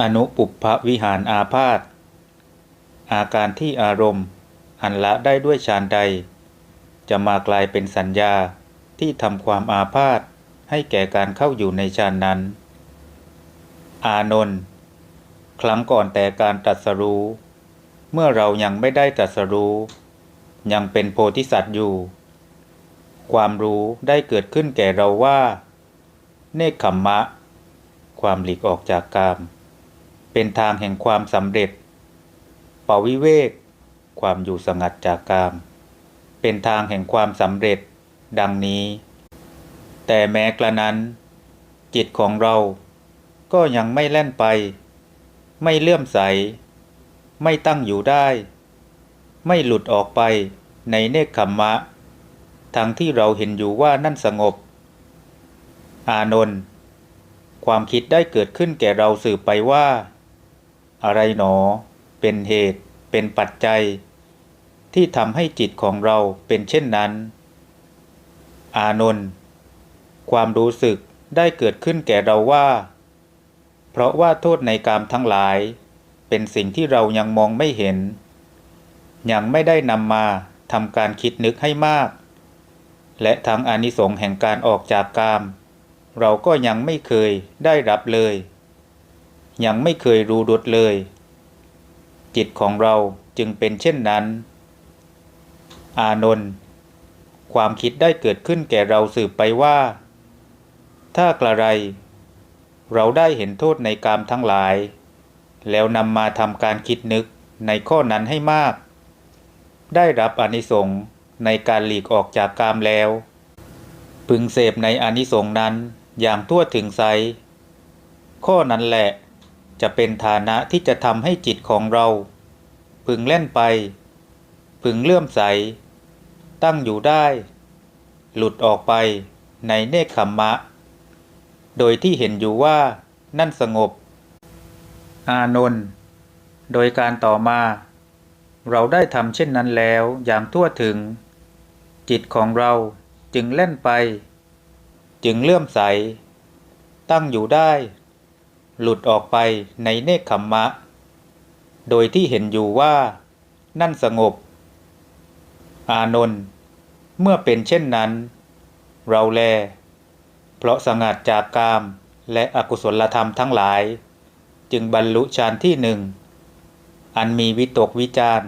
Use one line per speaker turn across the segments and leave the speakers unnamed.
อนุปุพพวิหารอาพาธอาการที่อารมณ์ อันละได้ด้วยฌานใด จะมากลายเป็นสัญญาที่ทำความอาพาธให้แก่การเข้าอยู่ในฌานนั้น อานนท์ครั้งก่อนแต่การตรัสรู้ เมื่อเรายังไม่ได้ตรัสรู้ ยังเป็นโพธิสัตว์อยู่ ความรู้ได้เกิดขึ้นแก่เราว่า เนคขมมะ ความหลีกออกจากกาม เป็นทางแห่งความสำเร็จปวิเวก ความอยู่สงัดจากกาม เป็นทางแห่งความสำเร็จ ดังนี้ แต่แม้กระนั้น จิตของเราก็ยังไม่แล่นไป ไม่เลื่อมใส ไม่ตั้งอยู่ได้ ไม่หลุดออกไปในเนคขมมะทั้งที่เราเห็นอยู่ว่านั่นสงบ อานนท์ความคิดได้เกิดขึ้นแก่เราสืบไปว่า อะไรหนอ เป็นเหตุเป็นปัจจัย ที่ทำให้จิตของเราเป็นเช่นนั้น อานนท์ความรู้สึกได้เกิดขึ้นแก่เราว่า เพราะว่าโทษในกามทั้งหลาย เป็นสิ่งที่เรายังมองไม่เห็น ยังไม่ได้นำมาทำการคิดนึกให้มาก และทั้งอานิสงส์แห่งการออกจากกาม เราก็ยังไม่เคยได้รับเลย ยังไม่เคยรู้รสเลย จิตของเราจึงเป็นเช่นนั้น อานนท์ความคิดได้เกิดขึ้นแก่เราสืบไปว่า ถ้ากระไร เราได้เห็นโทษในกามทั้งหลาย แล้วนำมาทำการคิดนึกในข้อนั้นให้มาก ได้รับอนิสงส์ในการหลีกออกจากกามแล้ว พึงเสพในอนิสงส์นั้นอย่างทั่วถึงไซข้อนั้นแหละ จะเป็นฐานะที่จะทำให้จิตของเรา พึงเล่นไป พึงเลื่อมใส ตั้งอยู่ได้ หลุดออกไปในเนคขมมะ โดยที่เห็นอยู่ว่านั่นสงบ อานนท์โดยการต่อมา เราได้ทำเช่นนั้นแล้วอย่างทั่วถึง จิตของเราจึงเล่นไป จึงเลื่อมใส ตั้งอยู่ได้ หลุดออกไปในเนคขมมะ โดยที่เห็นอยู่ว่า นั่นสงบ อานนท์เมื่อเป็นเช่นนั้น เราแล เพราะสงัดจากกามและอกุศลธรรมทั้งหลาย จึงบรรลุฌานที่หนึ่ง อันมีวิตกวิจาร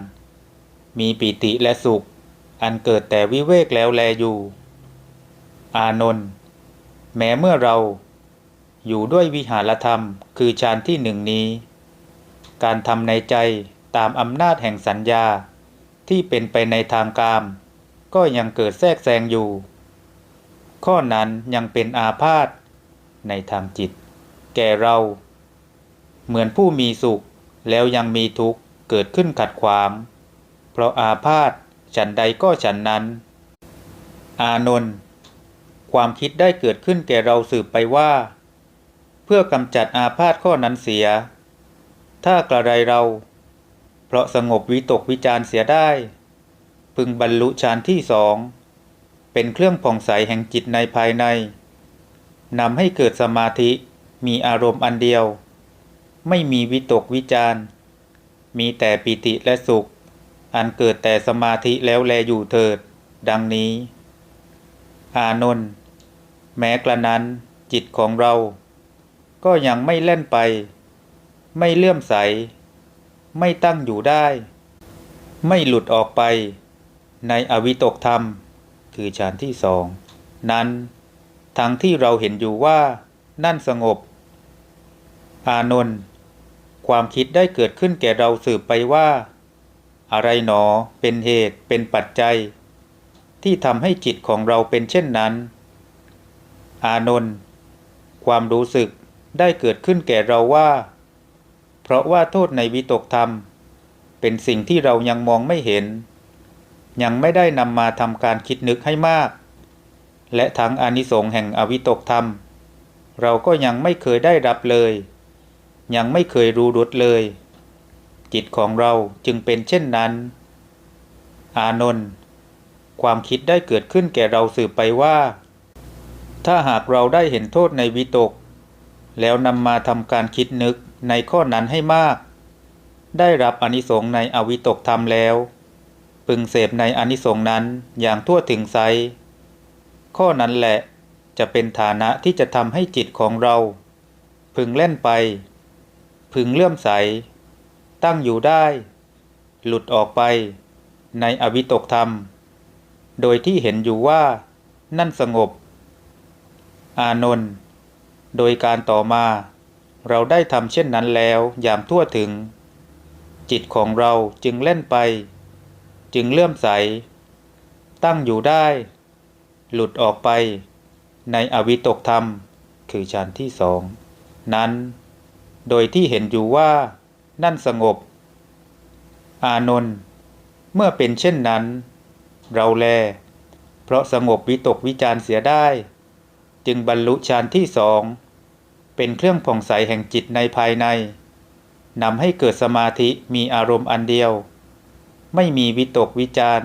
มีปิติและสุข อันเกิดแต่วิเวกแล้วแลอยู่ อานนท์แม้เมื่อเรา อยู่ด้วยวิหารธรรมคือฌานที่หนึ่งนี้ การทำในใจตามอำนาจแห่งสัญญา ที่เป็นไปในทางกาม ก็ยังเกิดแทรกแซงอยู่ ข้อนั้นยังเป็นอาพาธในทางจิต แก่เรา เหมือนผู้มีสุขแล้วยังมีทุกข์เกิดขึ้นขัดขวาง เพราะอาพาธฉันใดก็ฉันนั้น อานนท์ความคิดได้เกิดขึ้นแก่เราสืบไปว่า พื่อกำจัดอาพาธข้อนั้นเสีย ถ้ากระไรเรา เพราะสงบวิตกวิจารเสียได้ พึงบรรลุฌานที่สอง เป็นเครื่องผ่องใสแห่งจิตในภายในนำให้เกิดสมาธิมีอารมณ์อันเดียว ไม่มีวิตกวิจารมีแต่ปิติและสุข อันเกิดแต่สมาธิแล้วแลอยู่เถิด ดังนี้ อานนท์แม้กระนั้นจิตของเรา ก็ยังไม่เล่นไป ไม่เลื่อมใส ไม่ตั้งอยู่ได้ ไม่หลุดออกไป ในอวิตกธรรม คือฌานที่สอง นั้น ทั้งที่เราเห็นอยู่ว่า นั่นสงบ อานนท์ความคิดได้เกิดขึ้นแก่เราสืบไปว่า อะไรหนอเป็นเหตุเป็นปัจจัย ที่ทำให้จิตของเราเป็นเช่นนั้น อานนท์ความรู้สึก ได้เกิดขึ้นแก่เราว่า เพราะว่าโทษในวิตกธรรม เป็นสิ่งที่เรายังมองไม่เห็น ยังไม่ได้นำมาทำการคิดนึกให้มาก และทั้งอนิสงส์แห่งอวิตกธรรม เราก็ยังไม่เคยได้รับเลย ยังไม่เคยรู้รสเลย จิตของเราจึงเป็นเช่นนั้น อานนท์ความคิดได้เกิดขึ้นแก่เราสืบไปว่า ถ้าหากเราได้เห็นโทษในวิตก แล้วนำมาทำการคิดนึกในข้อนั้นให้มาก ได้รับอนิสงส์ในอวิตกธรรมแล้ว พึงเสพในอนิสงส์นั้นอย่างทั่วถึงไซข้อนั้นแหละจะเป็นฐานะที่จะทำให้จิตของเรา พึงเล่นไป พึงเลื่อมใส ตั้งอยู่ได้ หลุดออกไปในอวิตกธรรม โดยที่เห็นอยู่ว่านั่นสงบ อานนท์ โดยการต่อมา เราได้ทำเช่นนั้นแล้วอย่างทั่วถึง จิตของเราจึงเล่นไป จึงเลื่อมใส ตั้งอยู่ได้ หลุดออกไป ในอวิตกธรรม คือฌานที่สอง นั้น โดยที่เห็นอยู่ว่า นั่นสงบ อานนท์เมื่อเป็นเช่นนั้น เราแล เพราะสงบวิตกวิจารเสียได้ จึงบรรลุฌานที่สอง เป็นเครื่องผ่องใสแห่งจิตในภายในนำให้เกิดสมาธิมีอารมณ์อันเดียว ไม่มีวิตกวิจาร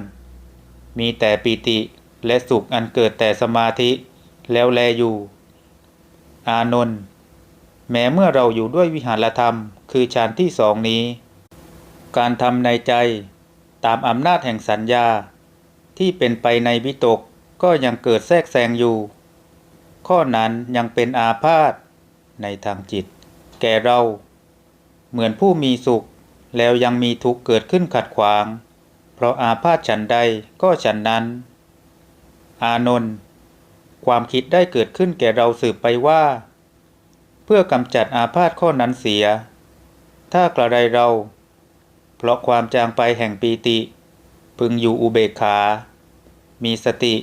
มีแต่ปีติและสุขอันเกิดแต่สมาธิแล้วแลอยู่ อานนท์แม้เมื่อเราอยู่ด้วยวิหารธรรม คือฌานที่สองนี้ การทำในใจตามอำนาจแห่งสัญญา ที่เป็นไปในวิตกก็ยังเกิดแทรกแซงอยู่ ข้อนั้นยังเป็นอาพาธ ในทางจิต แก่เรา เหมือนผู้มีสุข แล้วยังมีทุกข์เกิดขึ้นขัดขวาง เพราะอาพาธฉันใดก็ฉันนั้น อานนท์ความคิดได้เกิดขึ้นแก่เราสืบไปว่า เพื่อกำจัดอาพาธข้อนั้นเสีย ถ้ากระไรเรา เพราะความจางไปแห่งปีติ พึงอยู่อุเบกขา มีสติ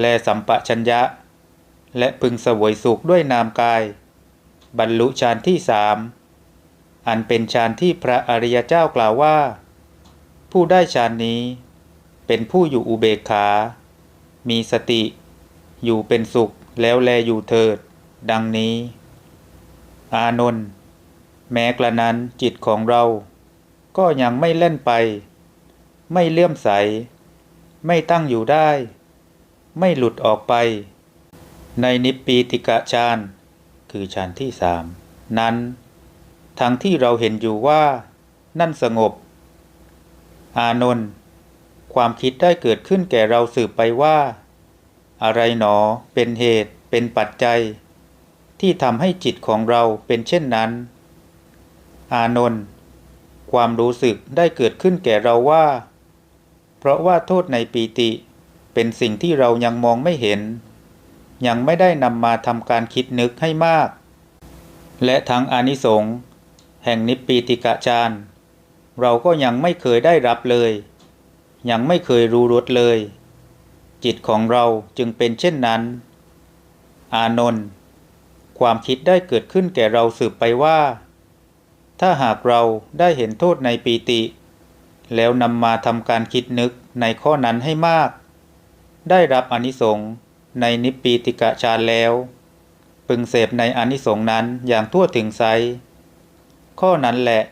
และสัมปชัญญะ และพึงสวยสุขด้วยนามกาย บรรลุฌานที่สามอันเป็นฌานที่พระอริยเจ้ากล่าวว่า ผู้ได้ฌานนี้ เป็นผู้อยู่อุเบกขา มีสติ อยู่เป็นสุขแล้วแลอยู่เถิด ดังนี้ อานนท์แม้กระนั้นจิตของเรา ก็ยังไม่เล่นไป ไม่เลื่อมใส ไม่ตั้งอยู่ได้ ไม่หลุดออกไป ในนิปปีติกะฌาน คือฌานที่สามนั้น ทั้งที่เราเห็นอยู่ว่า นั่นสงบ อานนท์ความคิดได้เกิดขึ้นแก่เราสืบไปว่า อะไรหนอ เป็นเหตุ เป็นปัจจัย ที่ทำให้จิตของเราเป็นเช่นนั้น อานนท์ความรู้สึกได้เกิดขึ้นแก่เราว่า เพราะว่าโทษในปีติ เป็นสิ่งที่เรายังมองไม่เห็น ยังไม่ได้นำมาทำการคิดนึกให้มาก และทั้งอานิสงส์แห่งนิปปีติกะฌานเราก็ยังไม่เคยได้รับเลย ยังไม่เคยรู้รสเลย จิตของเราจึงเป็นเช่นนั้น อานนท์ความคิดได้เกิดขึ้นแก่เราสืบไปว่า ถ้าหากเราได้เห็นโทษในปีติ แล้วนำมาทำการคิดนึกในข้อนั้นให้มาก ได้รับอนิสงส์ ในนิปีติกะฌานแล้ว พึงเสพในอนิสงส์นั้นอย่างทั่วถึงไซข้อนั้นแหละ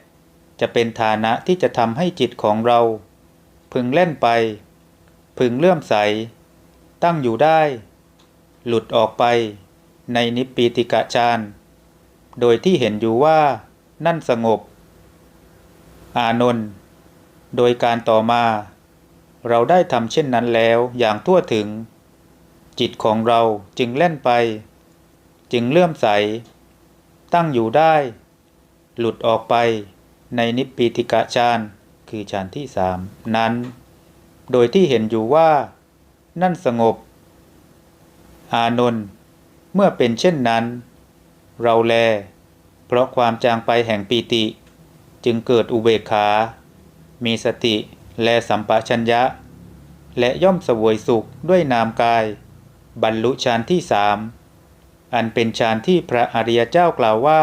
จะเป็นฐานะที่จะทำให้จิตของเรา พึงเล่นไป พึงเลื่อมใส ตั้งอยู่ได้ หลุดออกไปในนิปีติกะฌานโดยที่เห็นอยู่ว่านั่นสงบ อานนท์โดยการต่อมา เราได้ทำเช่นนั้นแล้วอย่างทั่วถึง จิตของเราจึงเล่นไป จึงเลื่อมใส ตั้งอยู่ได้ หลุดออกไปในนิปปีติกะฌานคือฌานที่สามนั้น โดยที่เห็นอยู่ว่า นั่นสงบ อานนท์เมื่อเป็นเช่นนั้น เราแล เพราะความจางไปแห่งปีติ จึงเกิดอุเบกขา มีสติและสัมปชัญญะ และย่อมสวยสุขด้วยนามกาย บรรลุฌานที่สามอันเป็นฌานที่พระอริยเจ้ากล่าวว่า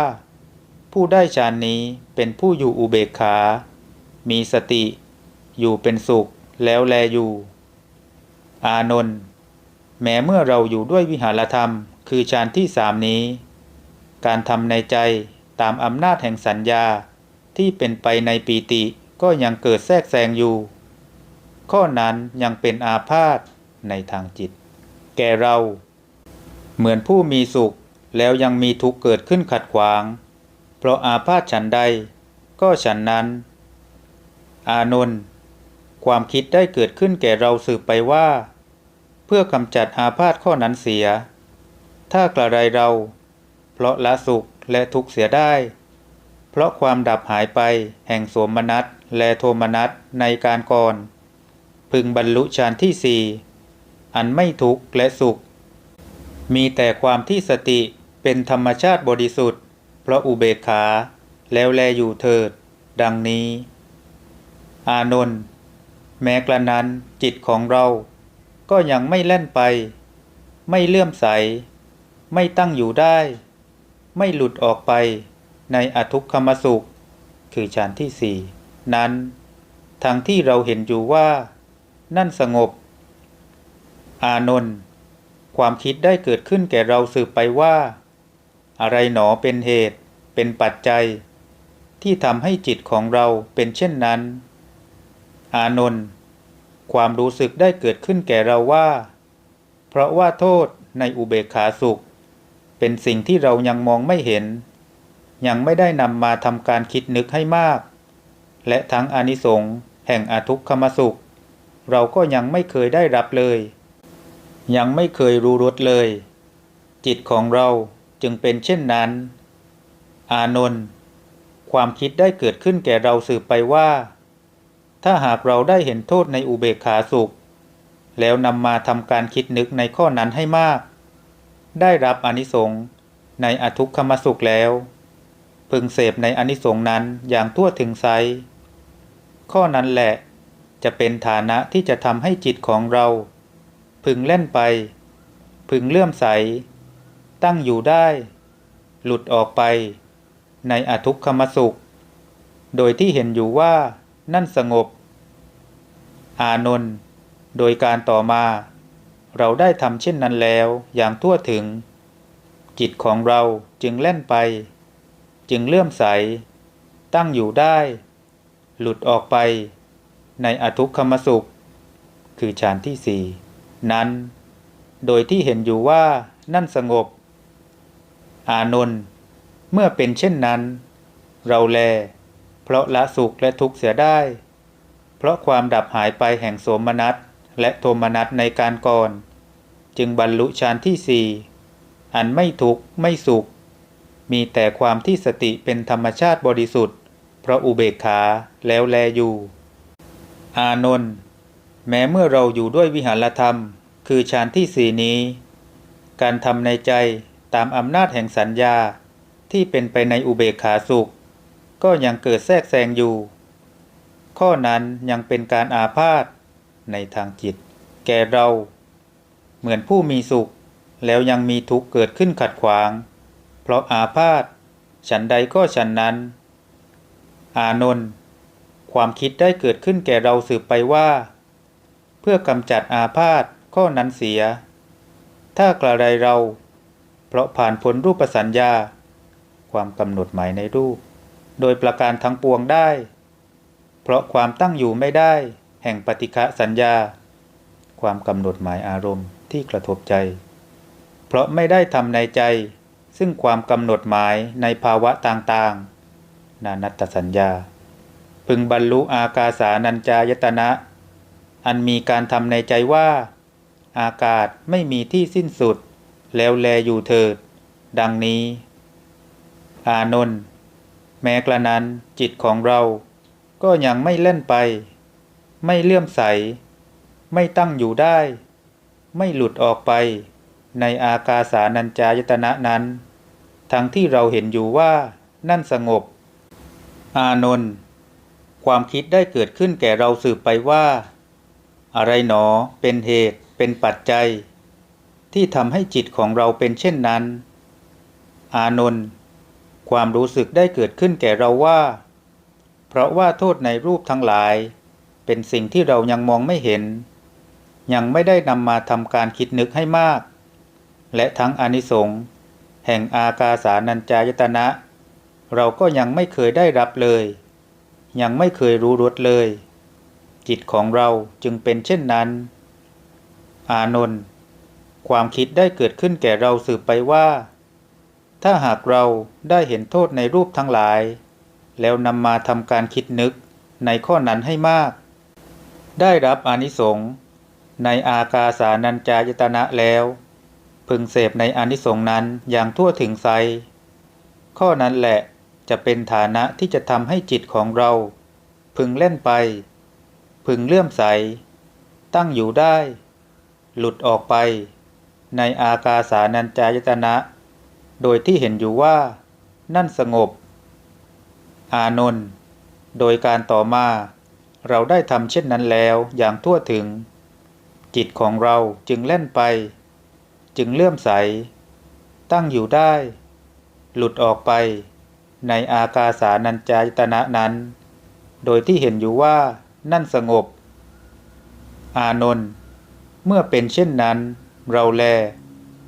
ผู้ได้ฌานนี้เป็นผู้อยู่อุเบกขา มีสติ อยู่เป็นสุขแล้วแลอยู่ อานนท์แม้เมื่อเราอยู่ด้วยวิหารธรรม คือฌานที่สามนี้ การทำในใจตามอำนาจแห่งสัญญาที่เป็นไปในปีติก็ยังเกิดแทรกแซงอยู่ ข้อนั้นยังเป็นอาพาธในทางจิต แก่เรา เหมือนผู้มีสุขแล้วยังมีทุกข์เกิดขึ้นขัดขวาง เพราะอาพาธฉันใด ก็ฉันนั้น อานนท์ความคิดได้เกิดขึ้นแก่เราสืบไปว่า เพื่อกำจัดอาพาธข้อนั้นเสีย ถ้ากระไรเรา เพราะละสุขและทุกข์เสียได้ เพราะความดับหายไปแห่งสมนัสและโทมนัสในการก่อน พึงบรรลุฌานที่สี่ อันไม่ทุกข์และสุข มีแต่ความที่สติเป็นธรรมชาติบริสุทธิ์ เพราะอุเบกขา แล้วแลอยู่เถิด ดังนี้ อานนท์แม้กระนั้นจิตของเรา ก็ยังไม่แล่นไป ไม่เลื่อมใส ไม่ตั้งอยู่ได้ ไม่หลุดออกไปในอทุกขมสุข คือฌานที่สี่นั้น ทั้งที่เราเห็นอยู่ว่า นั่นสงบ อานนท์ความคิดได้เกิดขึ้นแก่เราสืบไปว่า อะไรหนอเป็นเหตุ เป็นปัจจัย ที่ทำให้จิตของเราเป็นเช่นนั้น อานนท์ความรู้สึกได้เกิดขึ้นแก่เราว่า เพราะว่าโทษในอุเบกขาสุข เป็นสิ่งที่เรายังมองไม่เห็น ยังไม่ได้นำมาทำการคิดนึกให้มาก และทั้งอานิสงส์แห่งอทุกขมสุข เราก็ยังไม่เคยได้รับเลย ยังไม่เคยรู้รสเลย จิตของเราจึงเป็นเช่นนั้น อานนท์ความคิดได้เกิดขึ้นแก่เราสืบไปว่า ถ้าหากเราได้เห็นโทษในอุเบกขาสุข แล้วนำมาทำการคิดนึกในข้อนั้นให้มาก ได้รับอนิสงส์ในอทุกขมสุขแล้ว พึงเสพในอนิสงส์นั้นอย่างทั่วถึงไซข้อนั้นแหละจะเป็นฐานะที่จะทำให้จิตของเรา พึงเล่นไป พึงเลื่อมใส ตั้งอยู่ได้ หลุดออกไป ในอทุกขมสุข โดยที่เห็นอยู่ว่านั่นสงบ อานนท์โดยการต่อมา เราได้ทำเช่นนั้นแล้วอย่างทั่วถึง จิตของเราจึงเล่นไป จึงเลื่อมใส ตั้งอยู่ได้ หลุดออกไป ในอทุกขมสุข คือฌานที่สี่ นั้น โดยที่เห็นอยู่ว่านั่นสงบ อานนท์เมื่อเป็นเช่นนั้น เราแล เพราะละสุขและทุกข์เสียได้ เพราะความดับหายไปแห่งโสมนัสและโทมนัสในการก่อน จึงบรรลุฌานที่สี่อันไม่ทุกข์ไม่สุข มีแต่ความที่สติเป็นธรรมชาติบริสุทธิ์ เพราะอุเบกขาแล้วแลอยู่ อานนท์ แม้เมื่อเราอยู่ด้วยวิหารธรรม คือฌานที่สี่นี้ การทำในใจตามอำนาจแห่งสัญญาที่เป็นไปในอุเบกขาสุข ก็ยังเกิดแทรกแซงอยู่ ข้อนั้นยังเป็นการอาพาธในทางจิต แก่เรา เหมือนผู้มีสุข แล้วยังมีทุกข์เกิดขึ้นขัดขวาง เพราะอาพาธฉันใดก็ฉันนั้น อานนท์ความคิดได้เกิดขึ้นแก่เราสืบไปว่า เพื่อกำจัดอาพาธข้อนั้นเสีย ถ้ากระไรเรา เพราะผ่านพ้นรูปสัญญา ความกำหนดหมายในรูป โดยประการทั้งปวงได้ เพราะความตั้งอยู่ไม่ได้ แห่งปฏิฆะสัญญา ความกำหนดหมายอารมณ์ที่กระทบใจ เพราะไม่ได้ทำในใจ ซึ่งความกำหนดหมายในภาวะต่างๆ นานัตตสัญญา พึงบรรลุอากาสานัญจายตนะ อันมีการทำในใจว่า อากาศไม่มีที่สิ้นสุด แล้วแลอยู่เถิด ดังนี้ อานนท์แม้กระนั้นจิตของเรา ก็ยังไม่เล่นไป ไม่เลื่อมใส ไม่ตั้งอยู่ได้ ไม่หลุดออกไป ในอากาสานัญจายตนะนั้น ทั้งที่เราเห็นอยู่ว่านั่นสงบ อานนท์ความคิดได้เกิดขึ้นแก่เราสืบไปว่า อะไรหนอ เป็นเหตุ เป็นปัจจัย ที่ทำให้จิตของเราเป็นเช่นนั้น อานนท์ความรู้สึกได้เกิดขึ้นแก่เราว่า เพราะว่าโทษในรูปทั้งหลาย เป็นสิ่งที่เรายังมองไม่เห็น ยังไม่ได้นำมาทำการคิดนึกให้มาก และทั้งอนิสงส์แห่งอากาสานัญจายตนะ เราก็ยังไม่เคยได้รับเลย ยังไม่เคยรู้รสเลย จิตของเราจึงเป็นเช่นนั้น อานนท์ความคิดได้เกิดขึ้นแก่เราสืบไปว่า ถ้าหากเราได้เห็นโทษในรูปทั้งหลาย แล้วนำมาทำการคิดนึกในข้อนั้นให้มาก ได้รับอานิสงส์ในอากาสานัญจายตนะแล้ว พึงเสพในอานิสงส์นั้นอย่างทั่วถึงไซข้อนั้นแหละจะเป็นฐานะที่จะทำให้จิตของเรา พึงเล่นไป พึงเลื่อมใส ตั้งอยู่ได้ หลุดออกไป ในอากาสานัญจายตนะ โดยที่เห็นอยู่ว่า นั่นสงบ อานนท์โดยการต่อมา เราได้ทำเช่นนั้นแล้วอย่างทั่วถึง จิตของเราจึงเล่นไป จึงเลื่อมใส ตั้งอยู่ได้ หลุดออกไป ในอากาสานัญจายตนะนั้น โดยที่เห็นอยู่ว่า นั่นสงบ อานนท์เมื่อเป็นเช่นนั้น เราแล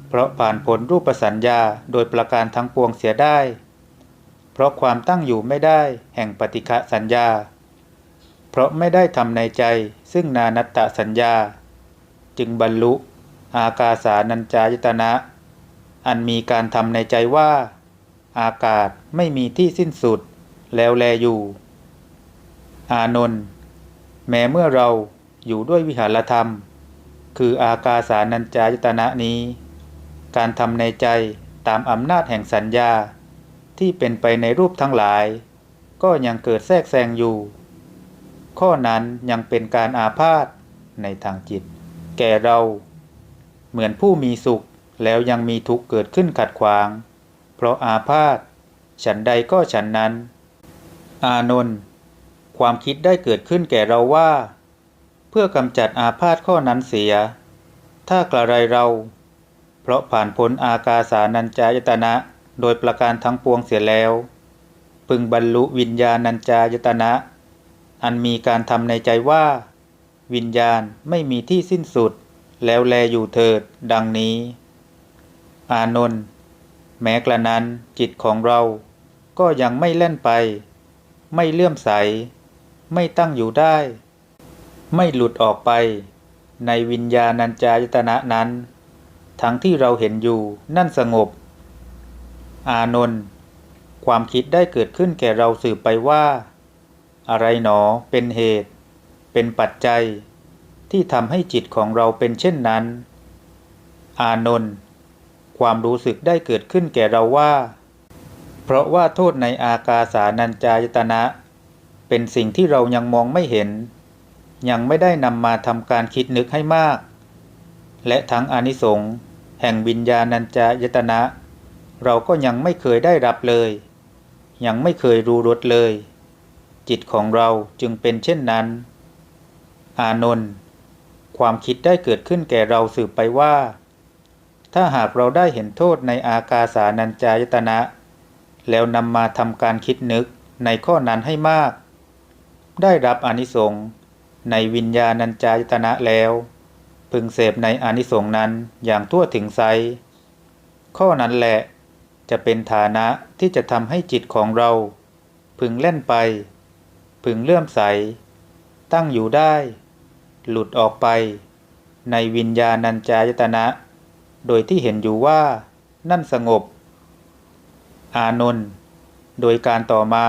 เพราะผ่านผลรูปสัญญาโดยประการทั้งปวงเสียได้ เพราะความตั้งอยู่ไม่ได้แห่งปฏิฆะสัญญา เพราะไม่ได้ทำในใจซึ่งนานัตตสัญญา จึงบรรลุ อากาสานัญจายตนะ อันมีการทำในใจว่า อากาศไม่มีที่สิ้นสุดแล้วแลอยู่ อานนท์ แม้เมื่อเราอยู่ด้วยวิหารธรรม คืออากาสานัญจายตนะนี้ การทำในใจตามอำนาจแห่งสัญญา ที่เป็นไปในรูปทั้งหลาย ก็ยังเกิดแทรกแซงอยู่ ข้อนั้นยังเป็นการอาพาธในทางจิต แก่เรา เหมือนผู้มีสุขแล้วยังมีทุกข์เกิดขึ้นขัดขวาง เพราะอาพาธฉันใดก็ฉันนั้น อานนท์ ความคิดได้เกิดขึ้นแก่เราว่า เพื่อกำจัดอาพาธข้อนั้นเสีย ถ้ากระไรเรา เพราะผ่านพ้นอากาสานัญจายตนะโดยประการทั้งปวงเสียแล้ว พึงบรรลุวิญญาณัญจายตนะ อันมีการทำในใจว่า วิญญาณไม่มีที่สิ้นสุด แล้วแลอยู่เถิด ดังนี้ อานนท์แม้กระนั้นจิตของเราก็ยังไม่เล่นไป ไม่เลื่อมใส ไม่ตั้งอยู่ได้ ไม่หลุดออกไป ในวิญญาณัญจายตนะนั้น ทั้งที่เราเห็นอยู่นั่นสงบ อานนท์ความคิดได้เกิดขึ้นแก่เราสืบไปว่า อะไรหนอเป็นเหตุ เป็นปัจจัย ที่ทำให้จิตของเราเป็นเช่นนั้น อานนท์ความรู้สึกได้เกิดขึ้นแก่เราว่า เพราะว่าโทษในอากาสานัญจายตนะ เป็นสิ่งที่เรายังมองไม่เห็น ยังไม่ได้นำมาทำการคิดนึกให้มาก และทั้งอนิสงส์แห่งวิญญาณัญจายตนะ เราก็ยังไม่เคยได้รับเลย ยังไม่เคยรู้รสเลย จิตของเราจึงเป็นเช่นนั้น อานนท์ความคิดได้เกิดขึ้นแก่เราสืบไปว่า ถ้าหากเราได้เห็นโทษในอากาสานัญจายตนะ แล้วนำมาทำการคิดนึกในข้อนั้นให้มาก ได้รับอนิสงส์ในวิญญาณัญจายตนะแล้ว พึงเสพในอนิสงส์นั้นอย่างทั่วถึงไซข้อนั้นแหละจะเป็นฐานะที่จะทำให้จิตของเรา พึงเล่นไป พึงเลื่อมใส ตั้งอยู่ได้ หลุดออกไป ในวิญญาณัญจายตนะ โดยที่เห็นอยู่ว่านั่นสงบ อานนท์โดยการต่อมา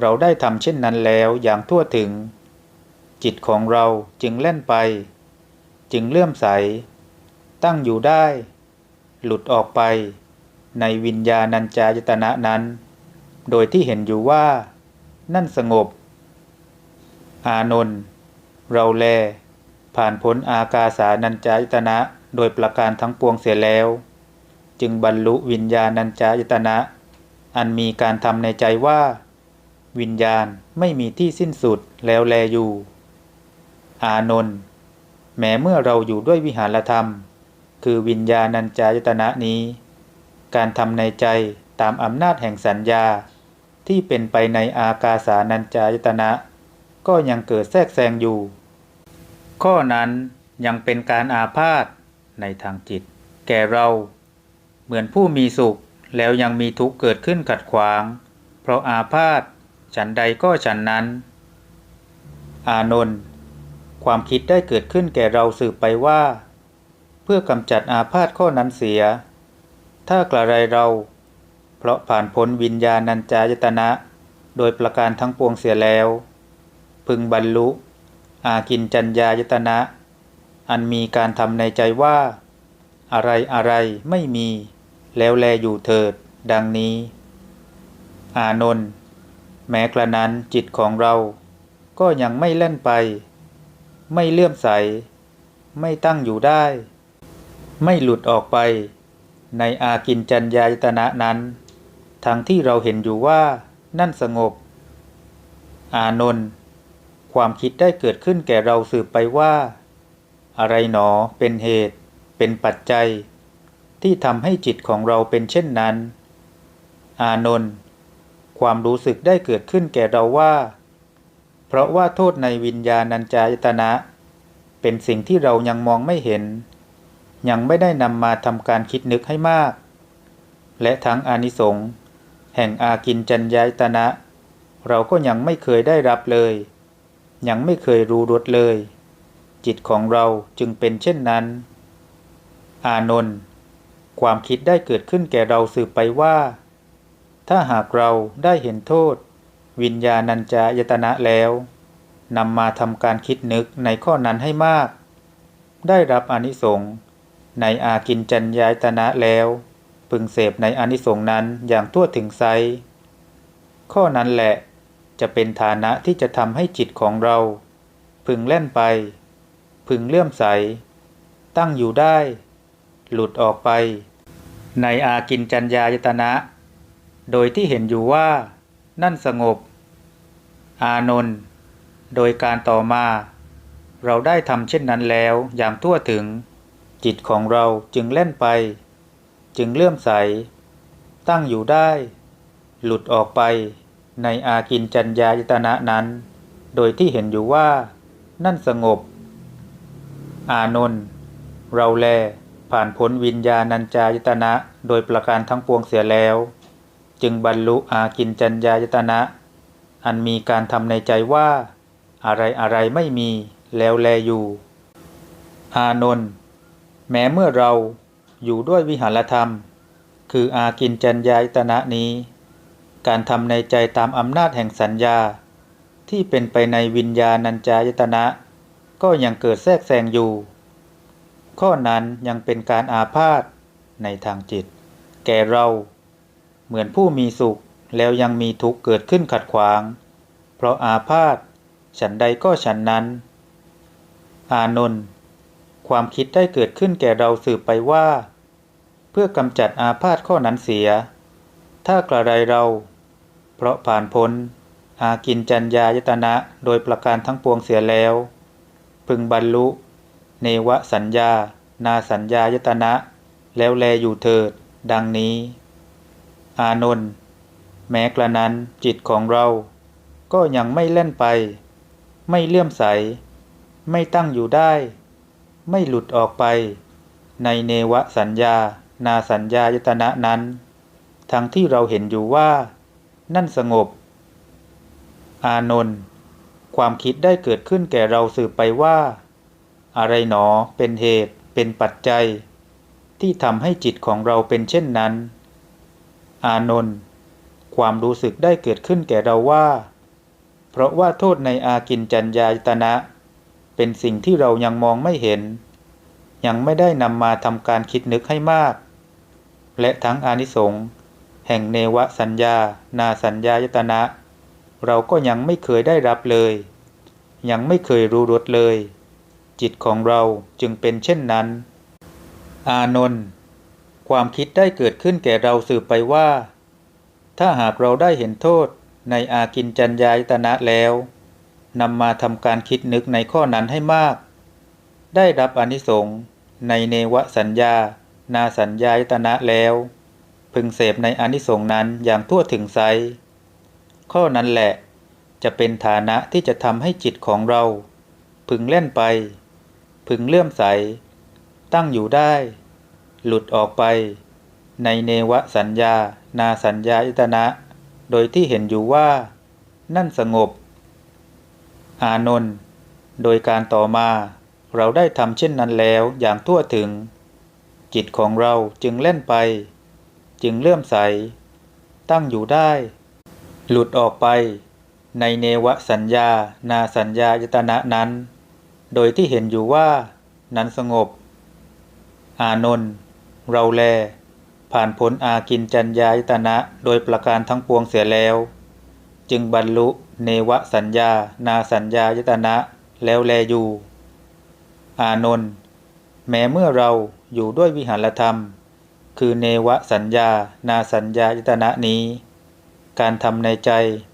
เราได้ทำเช่นนั้นแล้วอย่างทั่วถึง จิตของเราจึงเล่นไป จึงเลื่อมใส ตั้งอยู่ได้ หลุดออกไป ในวิญญาณัญจายตนะนั้น โดยที่เห็นอยู่ว่า นั่นสงบ อานนท์เราแล ผ่านพ้นอากาสานัญจายตนะโดยประการทั้งปวงเสียแล้ว จึงบรรลุวิญญาณัญจายตนะ อันมีการทำในใจว่า วิญญาณไม่มีที่สิ้นสุดแล้วแลอยู่ อานนท์แม้เมื่อเราอยู่ด้วยวิหารธรรม คือวิญญาณัญจายตนะนี้ การทำในใจตามอำนาจแห่งสัญญา ที่เป็นไปในอากาสานัญจายตนะ ก็ยังเกิดแทรกแซงอยู่ ข้อนั้นยังเป็นการอาพาธในทางจิต แก่เรา เหมือนผู้มีสุขแล้วยังมีทุกข์เกิดขึ้นขัดขวาง เพราะอาพาธ ฉันใดก็ฉันนั้น อานนท์ความคิดได้เกิดขึ้นแก่เราสืบไปว่า เพื่อกำจัดอาพาธข้อนั้นเสีย ถ้ากระไรเรา เพราะผ่านพ้นวิญญาณัญจายตนะ โดยประการทั้งปวงเสียแล้ว พึงบรรลุ อากินจัญญายตนะ อันมีการทำในใจว่า อะไรอะไรไม่มี แล้วแลอยู่เถิด ดังนี้ อานนท์ แม้กระนั้นจิตของเราก็ยังไม่เล่นไป ไม่เลื่อมใส ไม่ตั้งอยู่ได้ ไม่หลุดออกไป ในอากินจัญญายตนะนั้น ทั้งที่เราเห็นอยู่ว่านั่นสงบ อานนท์ความคิดได้เกิดขึ้นแก่เราสืบไปว่า อะไรหนอเป็นเหตุ เป็นปัจจัย ที่ทำให้จิตของเราเป็นเช่นนั้น อานนท์ ความรู้สึกได้เกิดขึ้นแก่เราว่า เพราะว่าโทษในวิญญาณัญจายตนะ เป็นสิ่งที่เรายังมองไม่เห็น ยังไม่ได้นำมาทำการคิดนึกให้มาก และทั้งอานิสงส์แห่งอากินจัญญายตนะ เราก็ยังไม่เคยได้รับเลย ยังไม่เคยรู้รสเลย จิตของเราจึงเป็นเช่นนั้น อานนท์ความคิดได้เกิดขึ้นแก่เราสืบไปว่า ถ้าหากเราได้เห็นโทษ วิญญาณัญจายตนะแล้วนำมาทำการคิดนึกในข้อนั้นให้มาก ได้รับอนิสงส์ในอากินจัญญายตนะแล้ว พึงเสพในอนิสงส์นั้นอย่างทั่วถึงไซข้อนั้นแหละจะเป็นฐานะที่จะทำให้จิตของเรา พึงเล่นไป พึงเลื่อมใส ตั้งอยู่ได้ หลุดออกไป ในอากินจัญญายตนะ โดยที่เห็นอยู่ว่า นั่นสงบ อานนท์โดยการต่อมา เราได้ทำเช่นนั้นแล้วอย่างทั่วถึง จิตของเราจึงเล่นไป จึงเลื่อมใส ตั้งอยู่ได้ หลุดออกไป ในอากินจัญญายตนะนั้น โดยที่เห็นอยู่ว่า นั่นสงบ อานนท์เราแลผ่านพ้นวิญญาณัญจายตนะโดยประการทั้งปวงเสียแล้ว จึงบรรลุอากินจัญญายตนะ อันมีการทำในใจว่า อะไรอะไรไม่มีแล้วแลอยู่ อานนท์แม้เมื่อเราอยู่ด้วยวิหารธรรม คืออากินจัญญายตนะนี้ การทำในใจตามอำนาจแห่งสัญญา ที่เป็นไปในวิญญาณัญจายตนะ ก็ยังเกิดแทรกแซงอยู่ ข้อนั้นยังเป็นการอาพาธในทางจิต แก่เรา เหมือนผู้มีสุขแล้วยังมีทุกข์เกิดขึ้นขัดขวาง เพราะอาพาธฉันใดก็ฉันนั้น อานนท์ความคิดได้เกิดขึ้นแก่เราสืบไปว่า เพื่อกำจัดอาพาธข้อนั้นเสีย ถ้ากระไรเรา เพราะผ่านพ้น อากินจัญญายตนะโดยประการทั้งปวงเสียแล้ว พึงบรรลุ เนวสัญญา นาสัญญายตนะ แล้วแลอยู่เถิด ดังนี้ อานนท์แม้กระนั้นจิตของเรา ก็ยังไม่เล่นไป ไม่เลื่อมใส ไม่ตั้งอยู่ได้ ไม่หลุดออกไป ในเนวสัญญา นาสัญญายตนะนั้น ทั้งที่เราเห็นอยู่ว่า นั่นสงบ อานนท์ความคิดได้เกิดขึ้นแก่เราสืบไปว่า อะไรหนอเป็นเหตุเป็นปัจจัย ที่ทำให้จิตของเราเป็นเช่นนั้น อานนท์ความรู้สึกได้เกิดขึ้นแก่เราว่า เพราะว่าโทษในอากินจัญญายตนะ เป็นสิ่งที่เรายังมองไม่เห็น ยังไม่ได้นำมาทำการคิดนึกให้มาก และทั้งอานิสงส์แห่งเนวสัญญา นาสัญญายตนะ เราก็ยังไม่เคยได้รับเลย ยังไม่เคยรู้รสเลย จิตของเราจึงเป็นเช่นนั้น อานนท์ ความคิดได้เกิดขึ้นแก่เราสืบไปว่า ถ้าหากเราได้เห็นโทษในอากินจัญญายตนะแล้วนำมาทำการคิดนึกในข้อนั้นให้มาก ได้รับอนิสงส์ในเนวสัญญา นาสัญญายตนะแล้ว พึงเสพในอนิสงส์นั้นอย่างทั่วถึงไซข้อนั้นแหละจะเป็นฐานะที่จะทำให้จิตของเรา พึงเล่นไป พึงเลื่อมใส ตั้งอยู่ได้ หลุดออกไป ในเนวสัญญา นาสัญญาอิตนะ โดยที่เห็นอยู่ว่า นั่นสงบ อานนท์โดยการต่อมา เราได้ทำเช่นนั้นแล้วอย่างทั่วถึง จิตของเราจึงเล่นไป จึงเลื่อมใส ตั้งอยู่ได้ หลุดออกไป ในเนวสัญญา นาสัญญายตนะนั้น โดยที่เห็นอยู่ว่า นั้นสงบ อานนท์ เราแล ผ่านพ้นอากินจัญญายตนะโดยประการทั้งปวงเสียแล้ว จึงบรรลุเนวสัญญา นาสัญญายตนะแล้วแลอยู่ อานนท์แม้เมื่อเราอยู่ด้วยวิหารธรรม คือเนวสัญญา นาสัญญายตนะนี้ การทำในใจ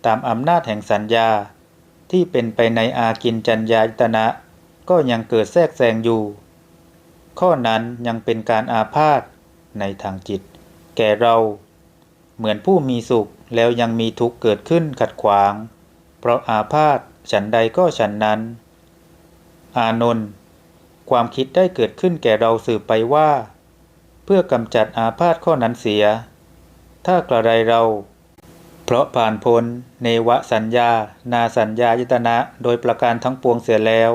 ตามอำนาจแห่งสัญญา ที่เป็นไปในอากินจัญญายตนะก็ยังเกิดแทรกแซงอยู่ ข้อนั้นยังเป็นการอาพาธในทางจิต แก่เรา เหมือนผู้มีสุขแล้วยังมีทุกข์เกิดขึ้นขัดขวาง เพราะอาพาธฉันใดก็ฉันนั้น อานนท์ความคิดได้เกิดขึ้นแก่เราสืบไปว่า เพื่อกำจัดอาพาธข้อนั้นเสีย ถ้ากระไรเรา เพราะผ่านพ้นเนวสัญญา นาสัญญายตนะโดยประการทั้งปวงเสียแล้ว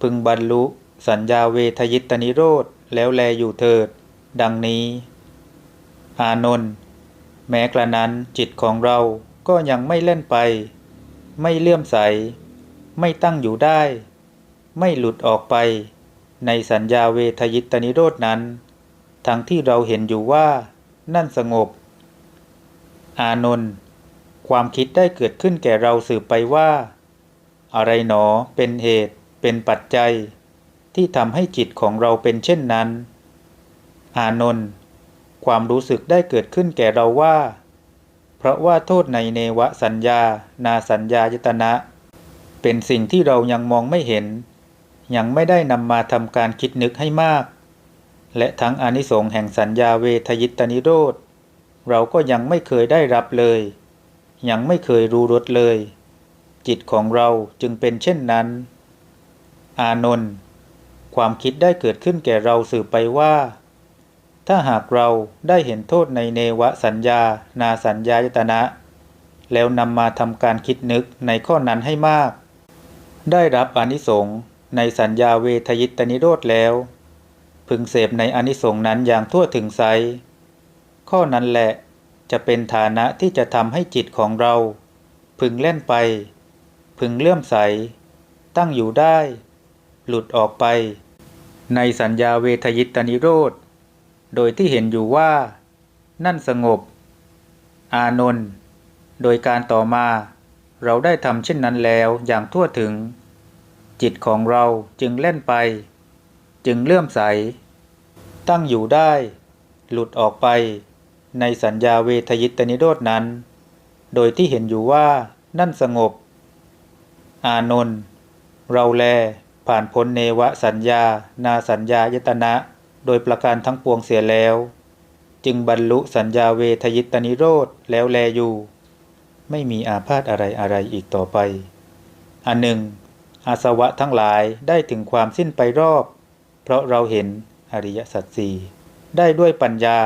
พึงบรรลุ สัญญาเวทยิตนิโรธแล้วแลอยู่เถิด ดังนี้ อานนท์แม้กระนั้นจิตของเราก็ยังไม่เล่นไป ไม่เลื่อมใส ไม่ตั้งอยู่ได้ ไม่หลุดออกไป ในสัญญาเวทยิตนิโรธนั้น ทั้งที่เราเห็นอยู่ว่านั่นสงบ อานนท์ความคิดได้เกิดขึ้นแก่เราสืบไปว่า อะไรหนอเป็นเหตุเป็นปัจจัย ที่ทำให้จิตของเราเป็นเช่นนั้น อานนท์ความรู้สึกได้เกิดขึ้นแก่เราว่า เพราะว่าโทษในเนวสัญญา นาสัญญายตนะ เป็นสิ่งที่เรายังมองไม่เห็น ยังไม่ได้นำมาทำการคิดนึกให้มาก และทั้งอนิสงส์แห่งสัญญาเวทยิตนิโรธ เราก็ยังไม่เคยได้รับเลย ยังไม่เคยรู้รสเลย จิตของเราจึงเป็นเช่นนั้น อานนท์ ความคิดได้เกิดขึ้นแก่เราสืบไปว่า ถ้าหากเราได้เห็นโทษในเนวสัญญา นาสัญญายตนะ แล้วนำมาทำการคิดนึกในข้อนั้นให้มาก ได้รับอนิสงส์ในสัญญาเวทยิตนิโรธแล้ว พึงเสพในอนิสงส์นั้นอย่างทั่วถึงไซข้อนั้นแหละจะเป็นฐานะที่จะทำให้จิตของเรา พึงเล่นไป พึงเลื่อมใส ตั้งอยู่ได้ หลุดออกไป ในสัญญาเวทยิตนิโรธ โดยที่เห็นอยู่ว่า นั่นสงบ อานนท์โดยการต่อมา เราได้ทำเช่นนั้นแล้วอย่างทั่วถึง จิตของเราจึงเล่นไป จึงเลื่อมใส ตั้งอยู่ได้ หลุดออกไป ในสัญญาเวทยิตนิโรธนั้น โดยที่เห็นอยู่ว่านั่นสงบ อานนท์เราแล ผ่านพ้นเนวสัญญา นาสัญญายตนะ โดยประการทั้งปวงเสียแล้ว จึงบรรลุสัญญาเวทยิตนิโรธแล้วแลอยู่ ไม่มีอาพาธอะไรอะไรอีกต่อไป อันหนึ่ง อาสวะทั้งหลายได้ถึงความสิ้นไปรอบ เพราะเราเห็นอริยสัจสี่ได้ด้วยปัญญา